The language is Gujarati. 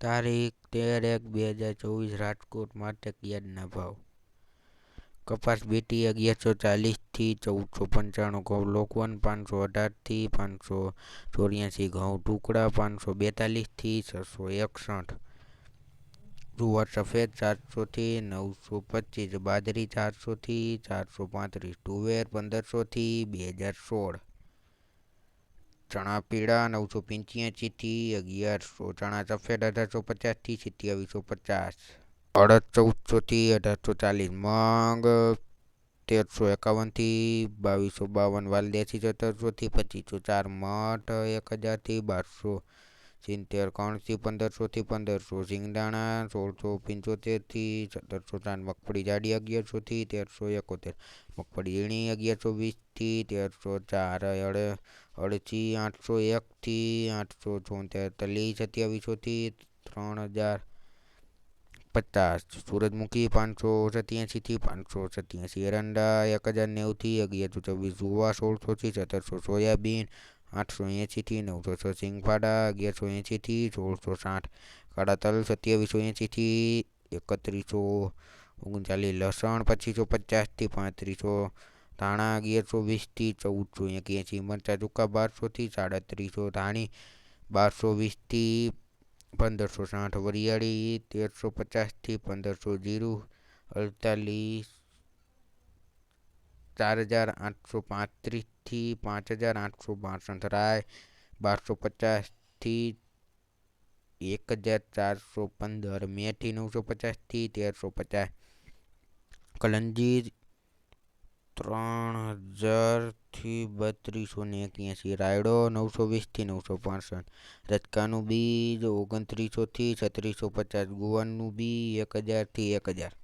તારીખ તેર એક બે હજાર ચોવીસ રાજકોટ માર્કેટયાર્ડના ભાવ. કપાસ બીટી અગિયારસો ચાલીસથી ચૌદસો પંચાણું, ઘઉં લોકવન પાંચસો અઢારથી પાંચસો ચોર્યાસી, ઘઉં ટુકડા પાંચસો બેતાલીસથી છસો એકસઠ, જુવાર સફેદ ચારસોથી નવસો પચીસ, બાજરી ચારસોથી ચારસો પાંત્રીસ, તુવેર પંદરસોથી બે હજાર સોળ ચણા પીળા નવસો પંચ્યાસીથી અગિયારસો, ચણા સફેદ અઢારસો પચાસથી સિત્યાવીસો પચાસ. અડદ ચૌદસોથી અઢારસો ચાલીસ. મગ તેરસો એકાવનથી બાવીસો બાવન. વાલદેસી સત્તરસોથી પચીસો ચાર. મઠ એક હજારથી બારસો સિત્તેર. કણસી પંદરસોથી પંદરસો. સિંગદાણા સોળસો પંચોતેરથી સત્તરસો ચાર મગફળી જાડી અગિયારસોથી તેરસો એકોતેર. મગફળી ઝીણી અગિયારસો વીસથી તેરસો ચાર. અડ અડચી આઠસો એકથી આઠસો છોતેર તલી સત્યાવીસોથી ત્રણ હજાર પચાસ. સૂરજમુખી પાંચસો સત્યાસીથી પાંચસો સત્યાસી. એરંડા એક હજાર નેવુંથી અગિયારસો ચોવીસ જુવા સોળસોથી સત્તરસો સોયાબીન આઠસો એંશીથી નવસો છ. સિંગફાડા અગિયારસો એંશીથી સોળસો સાઠ. કાળા તલ સત્યાવીસો એંશીથી એકત્રીસો ઓગણચાલીસ. લસણ પચીસો પચાસથી પાંત્રીસો ધાણા, અગિયારસો વીસથી ચૌદસો એક્યાસી મરચાં સૂકા બારસોથી સાડત્રીસો, ધાણી બારસો વીસથી પંદરસો સાઠ, વરિયાળી તેરસો પચાસથી પંદરસો જીરું, અડતાલીસ, ચાર હજાર આઠસો પાંત્રીસથી પાંચ હજાર આઠસો બાસઠ, રાય બારસો પચાસથી એક હજાર ચારસો પંદર, મેથી નવસો પચાસથી તેરસો પચાસ કલંજી ત્રણ હજારથી બત્રીસો ને એક્યાસી. રાયડો નવસો વીસથી નવસો પાસઠ રચકાનું બીજ ઓગણત્રીસોથી છત્રીસો પચાસ ગુવારનું બી એક હજારથી એક હજાર.